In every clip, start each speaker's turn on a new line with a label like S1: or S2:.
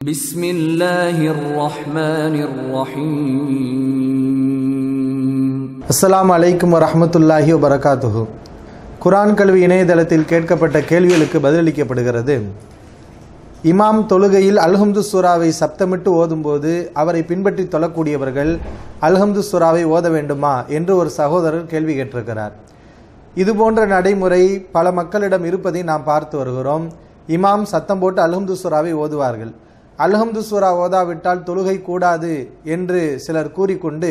S1: بسم الله الرحمن الرحيم
S2: அஸ்ஸலாமு அலைக்கும் வரஹ்மத்துல்லாஹி வபரகாத்துஹு குர்ஆன் கல்வி இணையதளத்தில் கேட்கப்பட்ட கேள்விகளுக்கு பதிலளிக்கப்படுகிறது இமாம் தொழுகையில் அல்ஹம்து சூராவை சப்தமிட்டு ஓதும்போது அவரை பின்பற்றி தொழக்கூடியவர்கள் அல்ஹம்து சூராவை ஓத வேண்டுமா என்று ஒரு சகோதரர் கேள்வி கேட்டிருக்கிறார் இது போன்ற நடைமுறை பல மக்களிடம் இருப்பதை நாம் பார்த்து வருகிறோம் இமாம் சத்தம் போட்டு அல்ஹம்து சூராவை ஓதுவார்கள் அல்ஹம்து சூரா ஓதாவிட்டால் தொழுகை கூடாது என்று சிலர் கூறிக்கொண்டு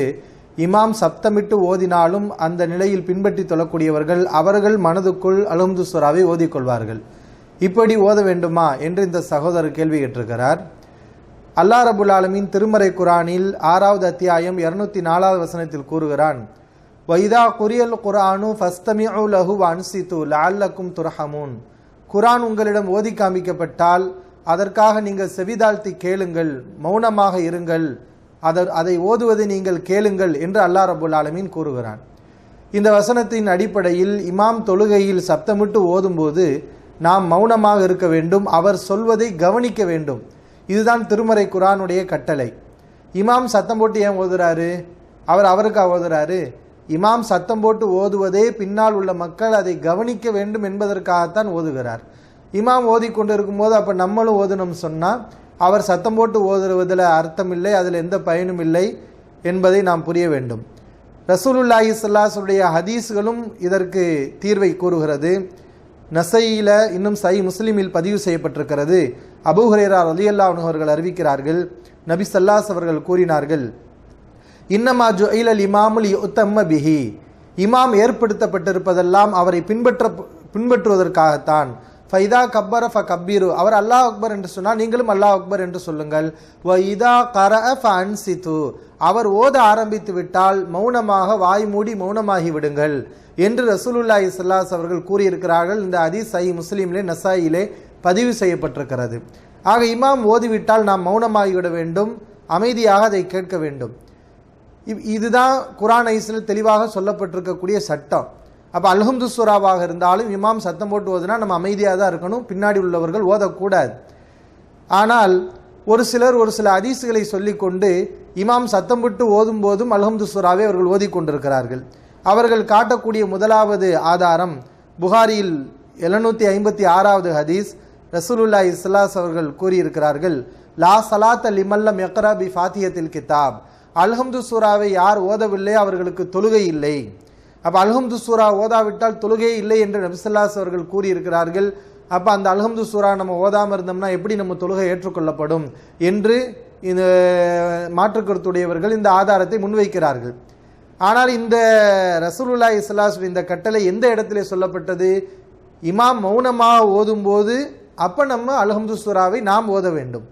S2: இமாம் சப்தமிட்டு ஓதினாலும் அந்த நிலையில் பின்பற்றி தொழக்கூடியவர்கள் அவர்கள் மனதுக்குள் அல்ஹம்து சூராவை ஓதிக்கொள்வார்கள். இப்படி ஓத வேண்டுமா என்று இந்த சகோதரர் கேள்வி கேட்டிருக்கிறார். அல்லா ரபுல் ஆலமின் திருமறை குரானில் ஆறாவது அத்தியாயம் இருநூத்தி நாலாவது வசனத்தில் கூறுகிறான் வைதா குரியல் குரானு ஃபஸ்தமி லஹு அன்சித்து லஅல்லக்கும் துர்ஹமூன். குரான் உங்களிடம் ஓதி காமிக்கப்பட்டால் அதற்காக நீங்கள் செவிதாழ்த்தி கேளுங்கள் மௌனமாக இருங்கள் அதை அதை ஓதுவதை நீங்கள் கேளுங்கள் என்று அல்லா ரபுல் ஆலமீன் கூறுகிறான். இந்த வசனத்தின் அடிப்படையில் இமாம் தொழுகையில் சப்தமிட்டு ஓதும்போது நாம் மௌனமாக இருக்க வேண்டும் அவர் சொல்வதை கவனிக்க வேண்டும். இதுதான் திருமறை குரானுடைய கட்டளை. இமாம் சத்தம் போட்டு ஏன் ஓதுறாரு? அவர் அவருக்கா ஓதுறாரு? இமாம் சத்தம் போட்டு ஓதுவதே பின்னால் உள்ள மக்கள் அதை கவனிக்க வேண்டும் என்பதற்காகத்தான் ஓதுகிறார். இமாம் ஓதிக்கொண்டு இருக்கும்போது அப்போ நம்மளும் ஓதணும் சொன்னால் அவர் சத்தம் போட்டு ஓதுவதில் அர்த்தம் இல்லை அதில் எந்த பயனும் இல்லை என்பதை நாம் புரிய வேண்டும். ரசூலுல்லாஹி ஸல்லல்லாஹுடைய ஹதீஸ்களும் இதற்கு தீர்வை கூறுகிறது. நசையில இன்னும் சை முஸ்லீமில் பதிவு செய்யப்பட்டிருக்கிறது. அபுஹரேரா ரலியல்லா அவர்கள் அறிவிக்கிறார்கள் நபி சல்லாஸ் அவர்கள் கூறினார்கள் இன்னமா ஜுஐலல் இமாமுல் உத்தம்ம பிஹி. இமாம் ஏற்படுத்தப்பட்டிருப்பதெல்லாம் அவரை பின்பற்ற பின்பற்றுவதற்காகத்தான். ஃபைதா கப்பர ஃப கப்பீரு அவர் அல்லாஹ் அக்பர் என்று சொன்னால் நீங்களும் அல்லாஹ் அக்பர் என்று சொல்லுங்கள். வ இதா கர ஃப அன்சித்து அவர் ஓத ஆரம்பித்து விட்டால் மௌனமாக வாய் மூடி மௌனமாகி விடுங்கள் என்று ரசூலுல்லா இஸ்லாஸ் அவர்கள் கூறியிருக்கிறார்கள். இந்த ஹதீஸ் சை முஸ்லீம்லே நசாயிலே பதிவு செய்யப்பட்டிருக்கிறது. ஆக இமாம் ஓதிவிட்டால் நாம் மௌனமாகிவிட வேண்டும். அமைதியாக அதை கேட்க வேண்டும். இவ்- இதுதான் குரான் ஐஸில் தெளிவாக சொல்லப்பட்டிருக்கக்கூடிய சட்டம். அப்போ அல்ஹம்து சூராவாக இருந்தாலும் இமாம் சத்தம் போட்டு ஓதுனா நம்ம அமைதியாக தான் இருக்கணும். பின்னாடி உள்ளவர்கள் ஓதக்கூடாது. ஆனால் ஒரு சிலர் ஒரு சில அதிசுகளை சொல்லிக்கொண்டு இமாம் சத்தம் விட்டு ஓதும் போதும் அல்ஹம்து சூராவை அவர்கள் ஓதிக்கொண்டிருக்கிறார்கள். அவர்கள் காட்டக்கூடிய முதலாவது ஆதாரம் புகாரியில் எழுநூற்றி ஐம்பத்தி ஆறாவது ஹதீஸ் ரசூலுல்லா இஸ்லாஸ் அவர்கள் கூறியிருக்கிறார்கள் லா சலாத்த லிமல்லம் யக்ரா பி ஃபாத்தியத்தில் கிதாப் அல்ஹம்து சூராவை யார் ஓதவில்லை? அவர்களுக்கு தொழுகை இல்லை. அப்போ அல்ஹம்து சூரா ஓதாவிட்டால் தொழுகே இல்லை என்று நபிசல்லாஸ் அவர்கள் கூறியிருக்கிறார்கள். அப்போ அந்த அல்ஹம்து சூரா நம்ம ஓதாமல் இருந்தோம்னா எப்படி நம்ம தொழுகை ஏற்றுக்கொள்ளப்படும் என்று இந்த மாற்றுக்கருத்துடையவர்கள் இந்த ஆதாரத்தை முன்வைக்கிறார்கள். ஆனால் இந்த ரசூலுல்லா இஸ்லாஸ் இந்த கட்டளை எந்த இடத்திலே சொல்லப்பட்டது? இமாம் மௌனமாக ஓதும்போது அப்போ நம்ம அல்ஹம்து சூராவை நாம் ஓத வேண்டும்.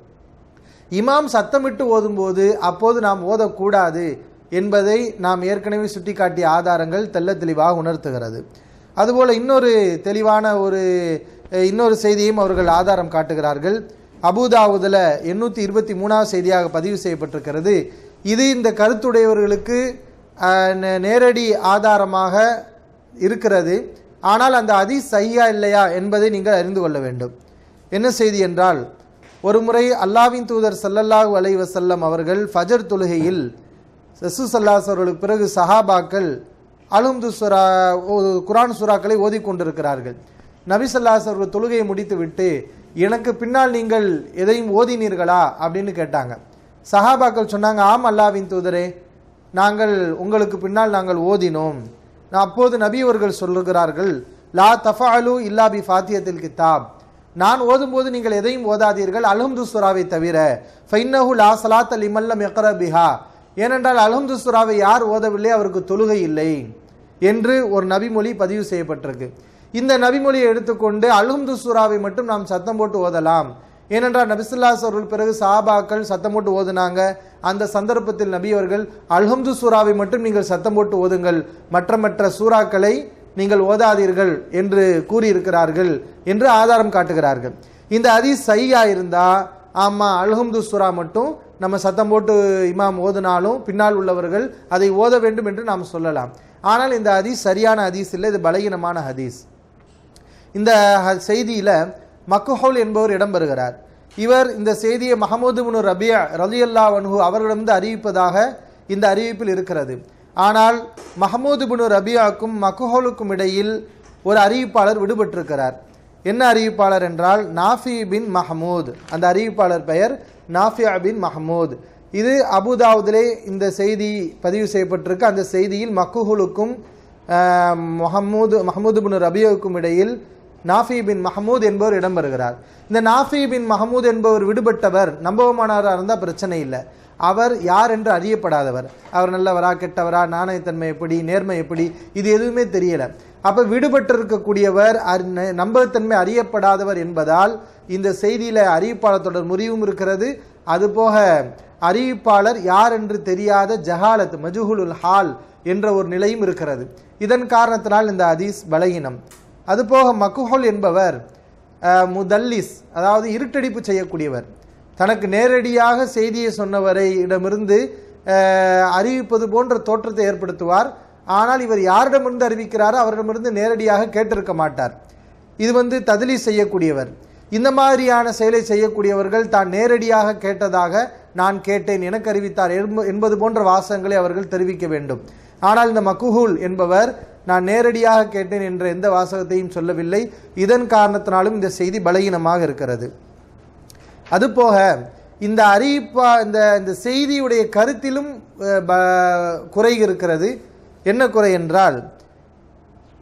S2: இமாம் சத்தமிட்டு ஓதும்போது அப்போது நாம் ஓதக்கூடாது. என்பதை நாம் ஏற்கனவே சுட்டிக்காட்டிய ஆதாரங்கள் தெள்ள தெளிவாக உணர்த்துகிறது. அதுபோல் இன்னொரு தெளிவான ஒரு இன்னொரு செய்தியும் அவர்கள் ஆதாரம் காட்டுகிறார்கள். அபுதாவுதில் எண்ணூற்றி இருபத்தி மூணாவது செய்தியாக பதிவு செய்யப்பட்டிருக்கிறது. இது இந்த கருத்துடையவர்களுக்கு நே- நேரடி ஆதாரமாக இருக்கிறது. ஆனால் அந்த அதி சையா இல்லையா என்பதை நீங்கள் அறிந்து கொள்ள வேண்டும். என்ன செய்தி என்றால் ஒருமுறை அல்லாவின் தூதர் சல்லல்லாஹு அலைவசல்லம் அவர்கள் ஃபஜர் தொழுகையில் ரசூசல்லாஸ் அவர்களுக்கு பிறகு சஹாபாக்கள் அலும்து சுரா ஓ- சுறாக்களை ஓதிக்கொண்டிருக்கிறார்கள். நபி அவர்கள் தொழுகையை முடித்துவிட்டு எனக்கு பின்னால் நீங்கள் எதையும் ஓதினீர்களா? அப்படின்னு கேட்டாங்க. சஹாபாக்கள் சொன்னாங்க ஆம் அல்லாவின் தூதரே நாங்கள் உங்களுக்கு பின்னால் நாங்கள் ஓதினோம். நான் அப்போது நபி அவர்கள் சொல்லுகிறார்கள் லா தஃபாலு இல்லா பி ஃபாத்தியத்தில் கித்தாப். நான் ஓதும்போது நீங்கள் எதையும் ஓதாதீர்கள் அல்ஹம்து சுராவை தவிர ஃபைன்னஹு லா சலாத்த லிமல்லம் யக்ர பிஹா. ஏனென்றால் அல்ஹம்து சுராவை யார் ஓதவில்லை அவருக்கு தொழுகை இல்லை என்று ஒரு நபிமொழி பதிவு செய்யப்பட்டிருக்கு. இந்த நபிமொழியை எடுத்துக்கொண்டு அல்ஹம்து சூராவை மட்டும் நாம் சத்தம் போட்டு ஓதலாம். ஏனென்றால் நபிசுல்லாஸ் அவர்கள் பிறகு சாபாக்கள் சத்தம் போட்டு ஓதுனாங்க. அந்த சந்தர்ப்பத்தில் நபி அவர்கள் அல்ஹம்து சூராவை மட்டும் நீங்கள் சத்தம் போட்டு ஓதுங்கள். மற்ற மற்ற சூறாக்களை நீங்கள் ஓதாதீர்கள் என்று கூறியிருக்கிறார்கள் என்று ஆதாரம் காட்டுகிறார்கள். இந்த அதி சையா இருந்தா ஆமா அல்ஹம்து சூரா மட்டும் நம்ம சத்தம் போட்டு இமாம் ஓதுனாலும் பின்னால் உள்ளவர்கள் அதை ஓத வேண்டும் என்று நாம் சொல்லலாம். ஆனால் இந்த ஹதீஸ் சரியான ஹதீஸ் இல்லை இது பலகீனமான ஹதீஸ். இந்த ஹ- மக்குஹவுல் மக்குஹோல் என்பவர் இடம்பெறுகிறார். இவர் இந்த செய்தியை மஹமூது முனு ரபியா ரலியல்லா வன்ஹு அவர்களிடமிருந்து அறிவிப்பதாக இந்த அறிவிப்பில் இருக்கிறது. ஆனால் மஹமூது புனு ரபியாவுக்கும் மக்குஹோலுக்கும் இடையில் ஒரு அறிவிப்பாளர் விடுபட்டிருக்கிறார். என்ன அறிவிப்பாளர் என்றால் நாஃபி பின் மஹமூத். அந்த அறிவிப்பாளர் பெயர் நாஃபியா பின் மஹமூத். இது அபுதாவுதிலே இந்த செய்தி பதிவு செய்யப்பட்டிருக்கு. அந்த செய்தியில் மக்குஹுலுக்கும் மொஹமூது மஹமூது பின் ரபியோவுக்கும் இடையில் நாஃபி பின் மஹமூத் என்பவர் இடம்பெறுகிறார். இந்த நாஃபி பின் மஹமூத் என்பவர் விடுபட்டவர் நம்பகமானவராக இருந்தால் பிரச்சனை இல்லை. அவர் யார் என்று அறியப்படாதவர். அவர் நல்லவரா கெட்டவரா நாணயத்தன்மை எப்படி நேர்மை எப்படி இது எதுவுமே தெரியல. அப்ப விடுபட்டிருக்கக்கூடியவர் அறி- நம்பகத்தன்மை அறியப்படாதவர் என்பதால் இந்த செய்தியில் அறிவிப்பாளர் தொடர் முறிவும் இருக்கிறது. அதுபோக அறிவிப்பாளர் யார் என்று தெரியாத ஜஹாலத் மஜுகுலுல் ஹால் என்ற ஒரு நிலையும் இருக்கிறது. இதன் காரணத்தினால் இந்த அதீஸ் பலகீனம். அதுபோக மக்குஹோல் என்பவர் முதல்லிஸ் அதாவது இருட்டடிப்பு செய்யக்கூடியவர். தனக்கு நேரடியாக செய்தியை சொன்னவரை இடமிருந்து அறிவிப்பது போன்ற தோற்றத்தை ஏற்படுத்துவார். ஆனால் இவர் யாரிடமிருந்து அறிவிக்கிறாரோ அவரிடமிருந்து நேரடியாக கேட்டிருக்க மாட்டார். இது வந்து ததிலி செய்யக்கூடியவர். இந்த மாதிரியான செயலை செய்யக்கூடியவர்கள் தான் நேரடியாக கேட்டதாக நான் கேட்டேன் என அறிவித்தார் என்ப- என்பது போன்ற வாசகங்களை அவர்கள் தெரிவிக்க வேண்டும். ஆனால் இந்த மக்குஹூல் என்பவர் நான் நேரடியாக கேட்டேன் என்ற எந்த வாசகத்தையும் சொல்லவில்லை. இதன் காரணத்தினாலும் இந்த செய்தி பலகீனமாக இருக்கிறது. அதுபோக இந்த அறிவிப்பா இந்த இந்த செய்தியுடைய கருத்திலும் ப- குறை இருக்கிறது. என்ன குறை என்றால்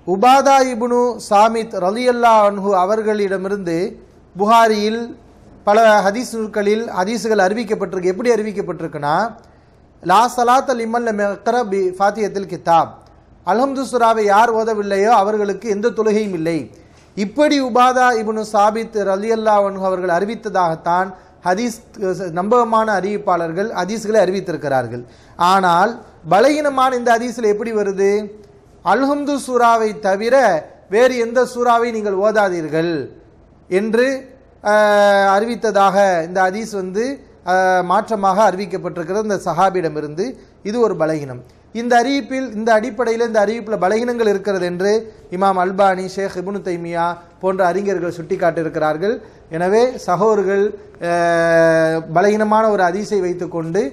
S2: உபாதா இபுனு சாமித் ரலியல்லா அன்ஹு அவர்களிடமிருந்து புகாரியில் பல ஹதீஸ் நூல்களில் ஹதீஸுகள் அறிவிக்கப்பட்டிருக்கு. எப்படி அறிவிக்கப்பட்டிருக்குன்னா லா சலாத் அல் இமல் பி ஃபாத்தியத்தில் கித்தாப். அல்ஹம்து சுராவை யார் ஓதவில்லையோ அவர்களுக்கு எந்த தொழுகையும் இல்லை. இப்படி உபாதா இபுனு சாபித் ரலியல்லா அல்லாஹ் அவர்கள் அறிவித்ததாகத்தான் ஹதீஸ் நம்பகமான அறிவிப்பாளர்கள் ஹதீஸ்களை அறிவித்திருக்கிறார்கள். ஆனால் பலகீனமான இந்த ஹதீஸில் எப்படி வருது? அல்ஹம்து சூராவை தவிர வேறு எந்த சூறாவை நீங்கள் ஓதாதீர்கள்? என்று அறிவித்ததாக இந்த ஹதீஸ் வந்து மாற்றமாக அறிவிக்கப்பட்டிருக்கிறது. இந்த சஹாபியிடமிருந்து இது ஒரு பலகீனம். இந்த அறிவிப்பில் இந்த அடிப்படையில் இந்த அறிவிப்பில் பலகீனங்கள் இருக்கிறது என்று இமாம் அல்பானி ஷேக் இபுனு தைமியா போன்ற அறிஞர்கள் சுட்டிக்காட்டியிருக்கிறார்கள். எனவே சகோதர்கள் பலகீனமான ஒரு அதிசை வைத்துக்கொண்டு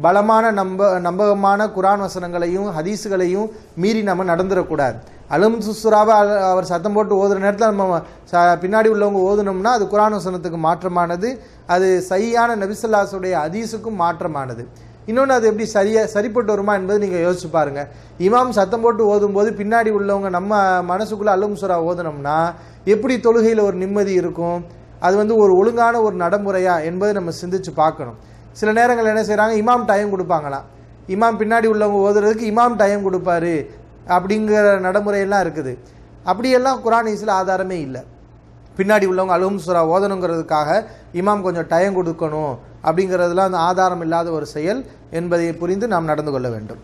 S2: பலமான நம்ப நம்பகமான குரான் வசனங்களையும் ஹதீஸுகளையும் மீறி நம்ம நடந்துடக்கூடாது அலும் சுசுராவை அவர் சத்தம் போட்டு ஓதுற நேரத்தில் நம்ம ச- பின்னாடி உள்ளவங்க ஓதுனோம்னா அது குரான் வசனத்துக்கு மாற்றமானது அது சரியான நபிசல்லாசுடைய ஹதீஸுக்கும் மாற்றமானது. இன்னொன்று அது எப்படி சரியாக சரிப்பட்டு வருமா என்பது நீங்கள் யோசிச்சு பாருங்க. இமாம் சத்தம் போட்டு ஓதும்போது பின்னாடி உள்ளவங்க நம்ம மனசுக்குள்ளே அல்லும் சுரா ஓதுனோம்னா எப்படி தொழுகையில் ஒரு நிம்மதி இருக்கும்? அது வந்து ஒரு ஒழுங்கான ஒரு நடைமுறையா என்பதை நம்ம சிந்திச்சு பார்க்கணும். சில நேரங்கள் என்ன செய்கிறாங்க இமாம் டைம் கொடுப்பாங்களாம். இமாம் பின்னாடி உள்ளவங்க ஓதுறதுக்கு இமாம் டைம் கொடுப்பாரு அப்படிங்கிற நடைமுறையெல்லாம் இருக்குது. அப்படியெல்லாம் குரான் ஈஸில் ஆதாரமே இல்லை. பின்னாடி உள்ளவங்க அலும் சுரா ஓதணுங்கிறதுக்காக இமாம் கொஞ்சம் டைம் கொடுக்கணும் அப்படிங்கிறதுலாம் அந்த ஆதாரம் இல்லாத ஒரு செயல் என்பதை புரிந்து நாம் நடந்து கொள்ள வேண்டும்.